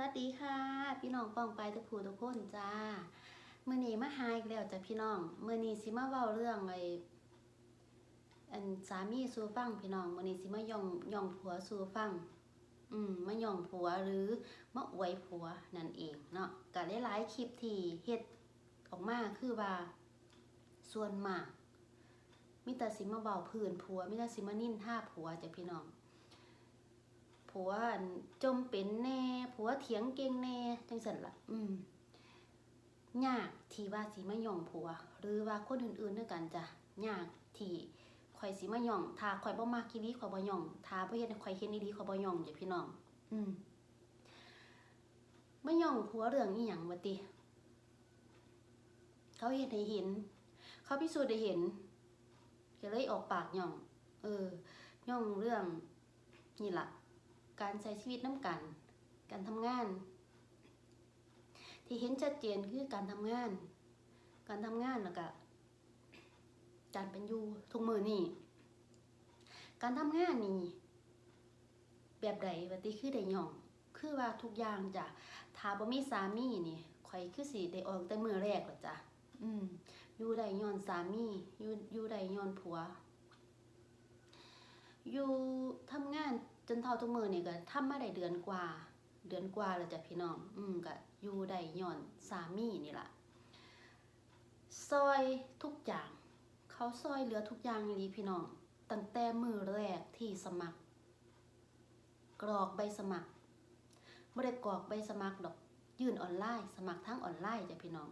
วัสดีค่ะ พี่น้องป้องไปทุกผู้ทุกคนจ้าเมื่อนี้มาหาอีกแล้วจ้ะพี่น้องเมื่อนี้สิมาเว้าเรื่องไอ้อันสามีสู่ฟังพี่น้องเมื่อนี้สิมาย่องย่องผัวสู่ฟัง อืมมาย่องผัวหรือมาอวยผัวนั่นเองเนาะก็ได้หลายๆคลิปที่เฮ็ดออกมาคือว่าส่วนมากมีแต่สิมาเบาพื้นผัวมีแต่สิมานิ่นท่าผัวจ้ะพี่น้อง ผัวจมเป็นแน่ผัวเถียงเก่งแน่จังสันละอืมยากที่ว่าสิมาย่องผัว หรือว่าคนอื่นๆด้วยกันจ้ะยากที่ข่อยสิมาย่องถ้าข่อยบ่มักอีหลีข่อยบ่ย่องถ้าบ่เฮ็ดให้ข่อยเฮ็ดอีหลีข่อยบ่ย่องจ้ะพี่น้อง อืมมาย่องผัวเรื่องอีหยังวะติเขาเฮ็ดให้เห็น เขาพิสูจน์ให้เห็นก็เลยออกปากย่อง เออย่องเรื่องนี่ละ การใช้ชีวิตน้ำกัน การทำงาน ที่เห็นชัดเจนคือการทำงาน การทำงานแล้วก็การเป็นอยู่ทุกมือนี่การทำงานนี่แบบใดวัติคือได้หย่อง คือว่าทุกอย่างจ้ะถ้าบ่มีสามีนี่ข่อยคือสิได้ออกแต่มือแรกแล้วจ้ะอืมอยู่ได้ย้อนสามีอยู่อยู่ได้ย้อนผัว อยู่ทำงาน จนเท่าทุกมือนี่ก็ทำมาได้เดือนกว่า เดือนกว่าแล้วจ้ะพี่น้อง อืมก็อยู่ได้ย้อนสามีนี่ล่ะซอยทุกอย่าง เขาซอยเหลือทุกอย่างเลยพี่น้อง ตั้งแต่มือแรกที่สมัคร กรอกใบสมัครไม่ได้กรอกใบสมัครดอก ยื่นออนไลน์ สมัครทั้งออนไลน์จ้ะพี่น้อง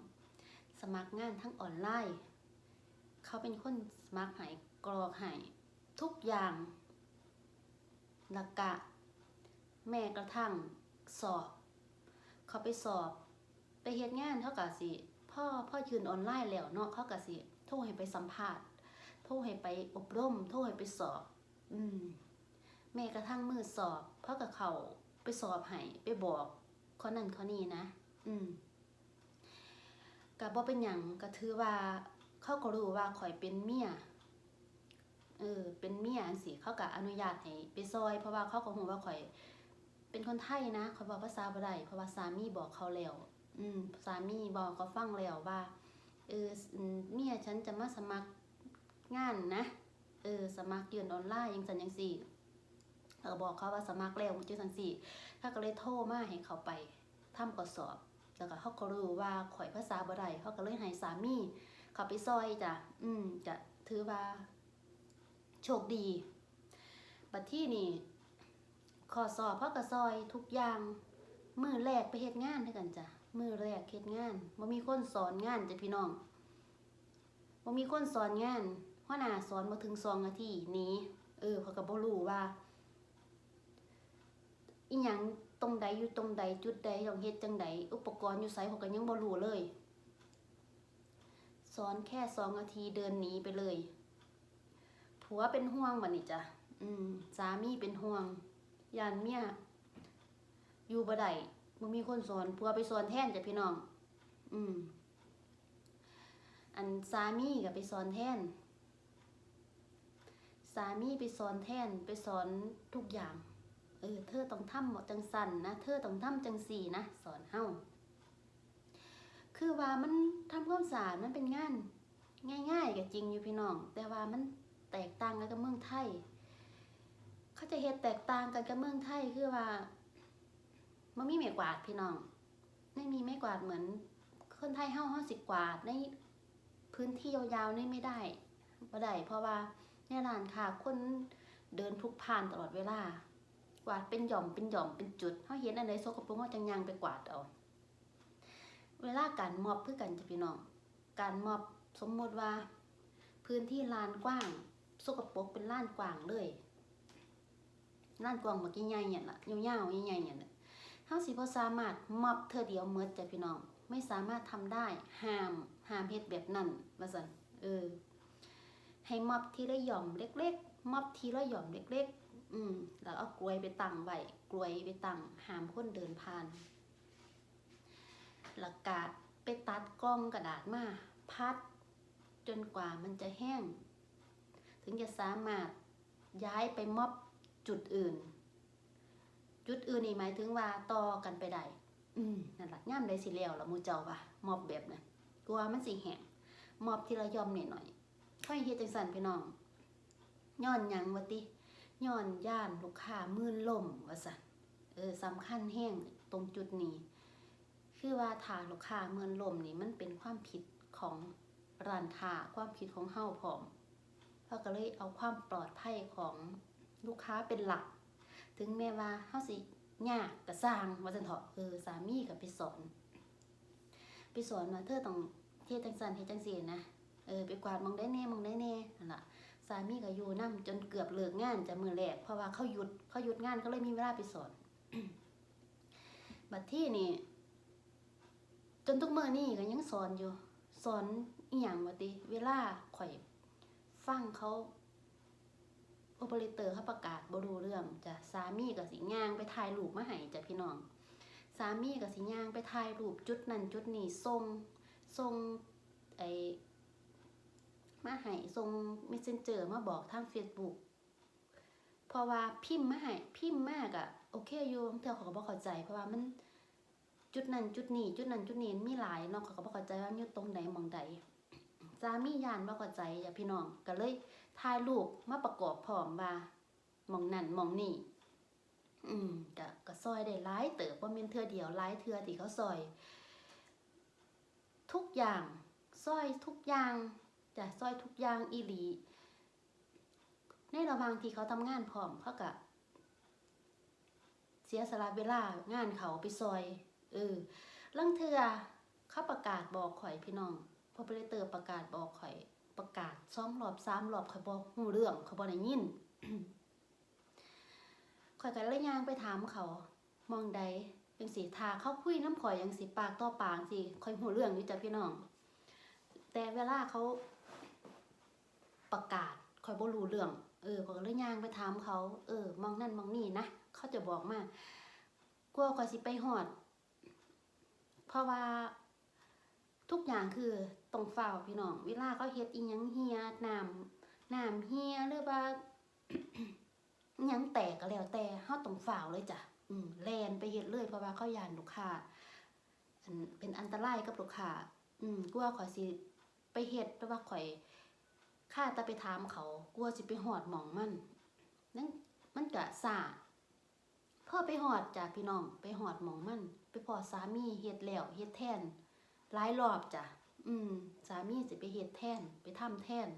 สมัครงานทั้งออนไลน์ เขาเป็นคนสมัครให้กรอกให้ทุกอย่าง แล้วก็แม่กระทั่งสอบ เขาไปสอบ ไปเฮ็ดงานเท่ากับสิพ่อพ่อยืนออนไลน์แล้วเนาะเขากับสิโทรให้ไปสัมภาษณ์โทรให้ไปอบรมโทรให้ไปสอบ อืมแม่กระทั่งมือสอบพ่อกับเขาไปสอบให้ไปบอกข้อนั้นข้อนี้นะ อืมก็บ่เป็นหยังก็ถือว่าเขาก็รู้ว่าข่อยเป็นเมีย ออเป็นเมียจังซี่เขาก็อนุญาตให้ไปซอย เพราะว่าเขาก็รู้ว่าข่อย เป็นคนไทยนะเขาบอกภาษาบ่ได้เพราะว่าสามีบอกเขาแล้ว อืมสามีบอกเขาฟังแล้วว่าเออเมียฉันจะมาสมัครงานนะเออสมัครยื่นออนไลน์จังซั่นจังซี่เขาบอกเขาว่าสมัครแล้วจังซั่นซี่เขาก็เลยโทรมาให้เขาไปทำข้อสอบแล้วก็เขาก็รู้ว่าข่อยภาษาบ่ได้เขาก็เลยให้สามีเขาไปซอยจ้ะอืมจะถือว่า โชคดี บัดที่นี่ขอสอบพ่อกระซอยทุกอย่าง มือแรกไปเฮ็ดงานด้วยกันจ้ะ มือแรกเฮ็ดงานบ่มีคนสอนงานจ้ะพี่น้องบ่มีคนสอนงานหัวหน้าสอนบ่ถึง2นาทีหนี้ เออเขาก็บ่รู้ว่าอีหยังตรงใดอยู่ตรงใดจุดใดต้องเฮ็ดจังใดอุปกรณ์อยู่ไสเขาก็ยังบ่รู้เลย สอนแค่สองนาทีเดินหนีไปเลย ผัวเป็นห่วงบัดนี้จ้ะอืม สามีเป็นห่วงยานเมียอยู่บ่ได้บ่มีคนสอนผัวไปสอนแทนจ้ะพี่น้อง อืม อันสามีก็ไปสอนแทน สามีไปสอนแทนไปสอนทุกอย่าง เออ เธอต้องทำหมดจังสันนะ เธอต้องทำจังสี่นะ สอนเฮาคือว่ามันทำความสะอาดมันเป็นงาน ง่ายๆก็จริงอยู่พี่น้อง แต่ว่ามัน แตกต่างกันกับเมืองไทย เขาจะเฮ็ดแตกต่างกันกับเมืองไทยคือว่ามันมีไม้กวาดพี่น้องไม่มีไม้กวาดเหมือนคนไทยเฮาเฮาสิกวาดในพื้นที่ยาวๆนี่ไม่ได้บ่ได้เพราะว่าในร้านค้าคนเดินพลุกพล่านตลอดเวลา กวาดเป็นหย่อมเป็นหย่อมเป็นจุดเฮาเห็นอันใดสกปรกเฮาจังยางไปกวาดเอาเวลาการมอบเพื่อกันจะพี่น้อง การมอบสมมติว่า พื้นที่ลานกว้าง สกปรกเป็นล้านกว้างเลยล้านกว้างเมื่อกี้ใหญ่เนี่ยละยาวๆใหญ่ๆเนี่ยน่ะเฮาสิบ่สามารถมอบเธอเดียวเมดจ้ะพี่น้อง ไม่สามารถทำได้ห้ามห้ามเฮ็ดแบบนั้นว่าซั่นเออ ให้มอบทีละหย่อมเล็ก ๆ มอบทีละหย่อมเล็ก ๆ อืมแล้วเอากลวยไปตั้งไว้กลวยไปตั้งห้ามคนเดินผ่านแล้วก็ไปตัดกล้องกระดาษมาพัด จนกว่ามันจะแห้ง ถึงจะสามารถย้ายไปมอบจุดอื่น จุดอื่นนี่หมายถึงว่าต่อกันไปได้อืมนั่นล่ะย่ามได้สิแล้วล่ะหมู่เจ้าว่ามอบแบบนั้นกลัวมันสิแห้งมอบทีละย่อมนิดหน่อยค่อยเฮ็ดจังซั่นพี่น้องย้อนหยังวะติย้อนย่านลูกค้ามื่นล่มว่าซั่นเออสำคัญแห้งตรงจุดนี้ คือว่าถ้าลูกค้ามื่นล่มนี่มันเป็นความผิดของร้านค้าความผิดของเฮาพร้อม เราก็เลยเอาความปลอดภัยของลูกค้าเป็นหลัก ถึงแม้ว่าเฮาสิยากก็สร้างว่าจังเถาะเออสามีก็ไปสอนไปสอนว่าเธอต้องเฮ็ดจังซั่นเฮ็ดจังซี่นะเออไปกวาดมองได้แน่มองได้แน่นั่นแหละสามีก็อยู่นํจนเกือบเลิกงานจะมือแรกเพราะว่าเขาหยุดเขาหยุดงานเขาเลยมีเวลาไปสอนบัดที่นี่ จนทุกเมื้อนี้ก็ยังสอนอยู่ สอนอีหยังว่าติ เวลาข่อย ฟังเขาโอเปอเรเตอร์เขาประกาศบรูเรื่องจ้ะสามีก็สิย่างไปถ่ายรูปมาให้จ้ะพี่น้อง สามีก็สิย่างไปถ่ายรูปจุดนั้นจุดนี้ส่งส่งไอมาให้ส่ง Messenger มาบอกทาง Facebook เพราะว่าพิมพ์มาให้พิมพ์มากอะโอเคอยู่เธอเขาก็บ่เข้าใจ เพราะว่ามันจุดนั้นจุดนี้จุดนั้นจุดนี้มีหลายเนาะเขาก็บ่เข้าใจว่าอยู่ตรงไหนมองใดามียานบ่เข้าใจจ้ะพี่น้องก็เลยถ่ายรูปมาประกอบพร้อมว่ามองนั่นมองนี่อืมก็ก็ซอยได้หลายเติบบ่แม่นเทื่อเดียวหลายเทื่อที่เขาซอย ทุกอย่างซอยทุกอย่างจะซอยทุกอย่างอีหลีในระหว่างที่เขาทำงานพร้อมเขาก็เสียสละเวลางานเขาไปซอย เออลังเทือเขาประกาศบอกข่อยพี่น้อง พอเปเตอร์ประกาศบอกข่อยประกาศซ้อมรอบสามรอบข่อยบอกหูเรื่องข่อยบอกได้ยินข่อยก็เลยย่างไปถามเขา มองใดจังสิทาเขาคุยน้ำข่อยยังสิปากต่อปากสิข่อยหูเรื่องอยู่จ้ะพี่น้อง แต่เวลาเขาประกาศข่อยบ่รู้เรื่อง เออข่อยเลยย่างไปถามเขา เออ มองนั่นมองนี่นะเขาจะบอกมากลัวข่อยสิไปหอด เพราะว่า ทุกอย่างคือต้องเฝ้าพี่น้อง เวลาเขาเฮ็ดอีหยังเฮียน้ำน้ำเฮียหรือว่ายังแตกก็แล้วแต่เฮาต้องฝ่าเลยจ้ะอืมแลนไปเฮ็ดเลยเพราะว่าเขายานลูกค้าเป็นอันตรายกับลูกค้าอืมกลัวข่อยสิไปเฮ็ดแต่ว่าข่อยค่าแต่ไปถามเขากลัวสิไปหอดหมองมันนั่นมันก็ซ่าพ่อไปหอดจ้ะพี่น้องไปหอดหมองมัน ไปพอสามีเฮ็ดแล้วเฮ็ดแทน หลายรอบจ้ะอืมสามีสิไปเฮ็ดแทนไปทำแทน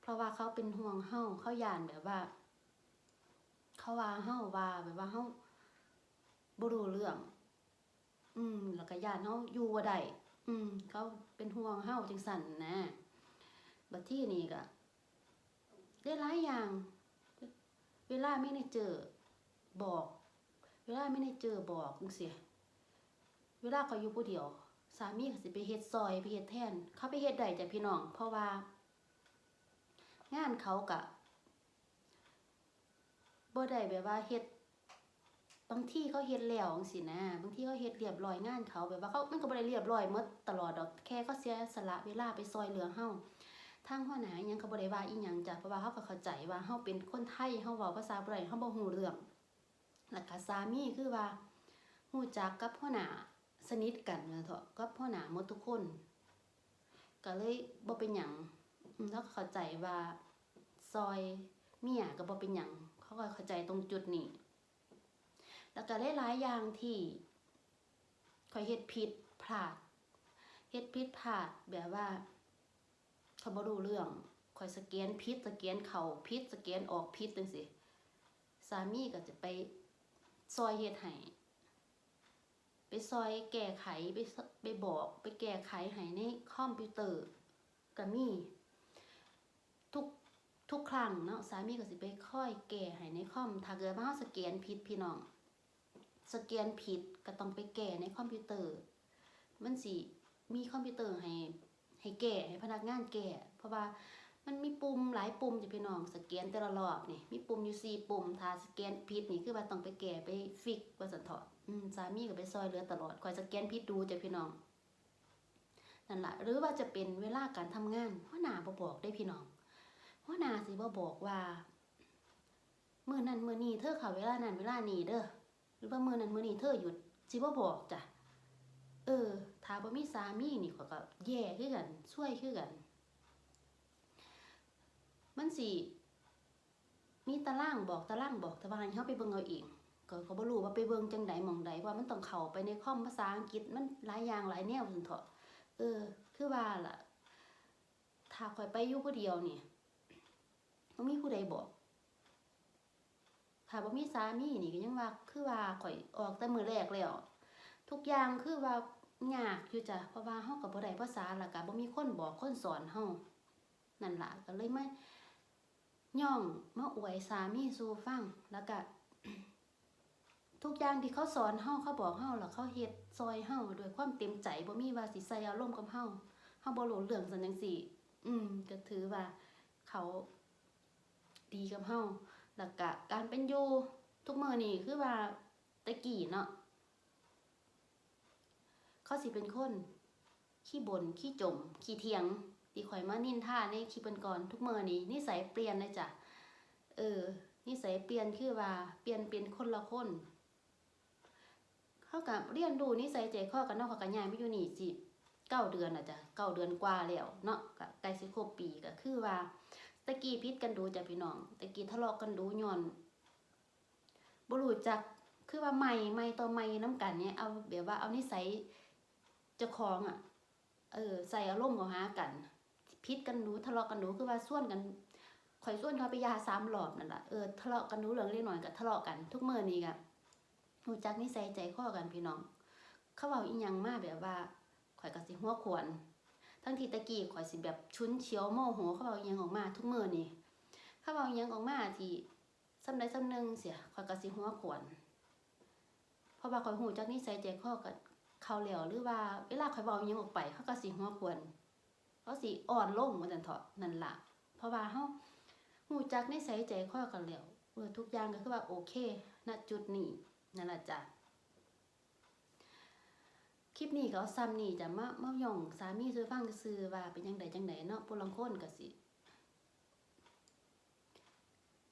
เพราะว่าเขาเป็นห่วงเฮาเขายานแบบว่า เขาว่าเฮาว่าแบบว่าเฮาบ่รู้เรื่อง อืม แล้วก็ย่านเฮาอยู่บ่ได้อืม เขาเป็นห่วงเฮาจังซั่นนะบัดที่นี่ก็ได้หลายอย่าง เวลาไม่ได้เจอบอก เวลาไม่ได้เจอบอกจังซี่เวลาเขาอยู่ผู้เดียว สามีก็สิไปเฮ็ดซอยไปเฮ็ดแทน เขาไปเฮ็ดได้จ้ะพี่น้อง เพราะว่า งานเขากะบ่ได้แบบว่าเฮ็ดบางที่เขาเฮ็ดแล้วจังซี่นะ บางที่เขาเฮ็ดเรียบร้อยงานเขาแบบว่าเขามันก็บ่ได้เรียบร้อยหมดตลอดดอกแค่เขาเสียสละเวลาไปซอยเหลือเฮาทางหัวหน้ายังเขาบ่ได้ว่าอีหยังจ้ะเพราะว่าเขาก็เข้าใจว่าเฮาเป็นคนไทยเฮาเว้าภาษาบ่ได้เฮาบ่ฮู้เรื่องแล้วก็สามีคือว่าฮู้จักกับหัวหน้า สนิทกันว่าเถาะกับหัวหนาหมดทุกคน ก็เลยบ่เป็นหยังแล้วเข้าใจว่าซอยเมียก็บ่เป็นหยังเขาก็เข้าใจตรงจุดนี้ แล้วก็หลายๆอย่างที่ข่อยเฮ็ดผิดพลาดเฮ็ดผิดพลาดแบบว่า เขาบ่รู้เรื่องข่อยสแกนผิดสแกนเข้าผิดสแกนออกผิดจังซี่สามีก็จะไปซอยเฮ็ดให้ ไปซอยแก้ไขไปไปบอกไปแก้ไขให้ในคอมพิวเตอร์ก็มีทุกทุกครั้งเนาะสามีก็สิไปค่อยแก้ให้ในคอมถ้าเกิดว่าเราสแกนผิดพี่น้องสแกนผิดก็ต้องไปแก้ในคอมพิวเตอร์ มันสิมีคอมพิวเตอร์ให้ให้แก้ให้พนักงานแก้เพราะว่า มันมีปุ่มหลายปุ่มจะพี่น้องสแกนแต่ละรอบนี่มีปุ่มอยู่สี่ปุ่มถ้าสแกนผิดนี่คือว่าต้องไปแก้ไปฟิกว่าซั่นเถาะอืมสามีก็ไปซอยเหลือตลอดคอยสแกนผิดดูจะพี่น้องนั่นละหรือว่าจะเป็นเวลาการทำงานหัวหน้าบ่บอกได้พี่น้องหัวหน้าสิบ่บอกว่าเมื้อนั้นเมื้อนี้เธอเข้าเวลานั้นเวลานี้เด้อหรือว่าเมื้อนั้นเมื้อนี้เธอหยุดสิบ่บอกจ้ะเออถ้าบ่มีสามีนี่ขอยก็แย่คือกันช่วยคือกัน มันสิมีตารางบอกตารางบอกต่ว่าให้เฮาไปเบิ่งเอาเองก็ก็บ่รู้ว่าไปเบิ่งจังใดหม่องใดว่ามันต้องเข้าไปในคอมภาษาอังกฤษมันหลายอย่างหลายแนวซั่นเถาะเออ คือว่าล่ะ ถ้าข่อยไปอยู่ผู้เดียวนี่บ่มีผู้ใดบอกถ้าบ่มีสามีนี่ก็ยังว่าคือว่าข่อยออกแต่มื้อแรกแล้วทุกอย่างคือว่ายากอยู่จ้ะเพราะว่าเฮาก็บ่ได้ภาษาแล้วก็บ่มีคนบอกคนสอนเฮานั่นล่ะก็เลยมา ย่องมาอวยสามีสู่ฟังแล้วก็ทุกอย่างที่เขาสอนเฮาเขาบอกเฮาแล้วเขาเฮ็ดซอยเฮาด้วยความเต็มใจบ่มีว่าสิใส่อารมณ์กับเฮาเฮาบ่รู้เรื่องซันจังซี่ อืมก็ถือว่า เขาดีกับเฮาแล้วก็การเป็นอยู่ทุกมื้อนี่คือว่าตะกี้เนาะเขาสิเป็นคนขี้บ่นขี้จมขี้เถียง ที่ข่อยมานินท่าในคลิปเพิ่นก่อนทุกเมื้อนี้นิสัยเปลี่ยนเลยจ้ะเออนิสัยเปลี่ยนคือว่าเปลี่ยนเป็นคนละคนเขากับเรียนรู้นิสัยใจคอกันนาะเขาก็ย้ายมาอยู่นี่สิเก้าเดือนน่ะจ้ะเก้าเดือนกว่าแล้วเนาะก็ใกล้สิครบปีก็คือว่าตะกี้พิษกันดูจ้ะพี่น้องตะกี้ทะเลาะกันดูย้อนบ่รู้จักคือว่าใหม่ใหม่ต่อใหม่น้ำกันเนี่ยเอาแบบว่าเอานิสัยเจ้าของอะเออใส่อารมณ์เข้าหากัน พิษกันดูทะเลาะกันดูคือว่าส่วนกันข่อยส่วนเขาไปยาสามหลอบนั่นแหละเออทะเลาะกันดูเรื่องเล็กน้อยก็ทะเลาะกัน ทุกเมื้อนี้ก็รู้จักนิสัยใจคอกันพี่น้อง เขาเว้าอีหยังมาแบบว่าข่อยก็สิหัวขวนทั้งทีตะกี้ข่อยสิแบบชุนเฉียวโมโหเขาเว้าอีหยังออกมา ทุกเมื้อนี่เขาเว้าอีหยังออกมาที่ซ้ำใดซ้ำหนึงเสียข่อยก็สิหัวขวนเพราะว่าข่อยฮู้จักนิสัยใจคอกับเขาแล้วหรือว่าเวลาข่อยเว้าอีหยังออกไปเขาก็สิหัวขวน เขาสิอ่อนลงว่าซั่นเถาะนั่นล่ะเพราะว่าเฮาฮู้จักนิสัยใจคอกันแล้วเออทุกอย่างก็คือว่าโอเคณจุดนี้นั่นแหละจ้ะคลิปนี้ก็เอาซ้ำนี่จะมามาย่องสามีซื้อฟังซื้อว่าเป็นจังไดจังไดเนาะผู้ลางคนก็สิ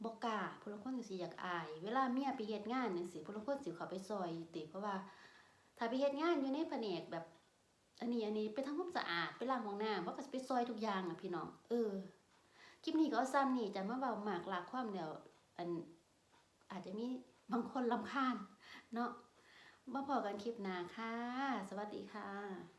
บ่กล้าผู้ลางคนก็สิอยากอาย เวลาเมียไปเฮ็ดงานจังซี่ผู้ลางคนสิเขาไปซอยติเพราะว่าถ้าไปเฮ็ดงานอยู่ในแผนกแบบ อันนี้อันนี้ไปทำความสะอาดไปล้างห้องน้ำว่าก็จะไปซอยทุกอย่างอะพี่น้องเออคลิปนี้ก็ซ้ำนี่จะมาเบาหมากหลากความแล้วอันอาจจะมีบางคนลำคาญเนาะมาพอกันคลิปหน้าค่ะ สวัสดีค่ะ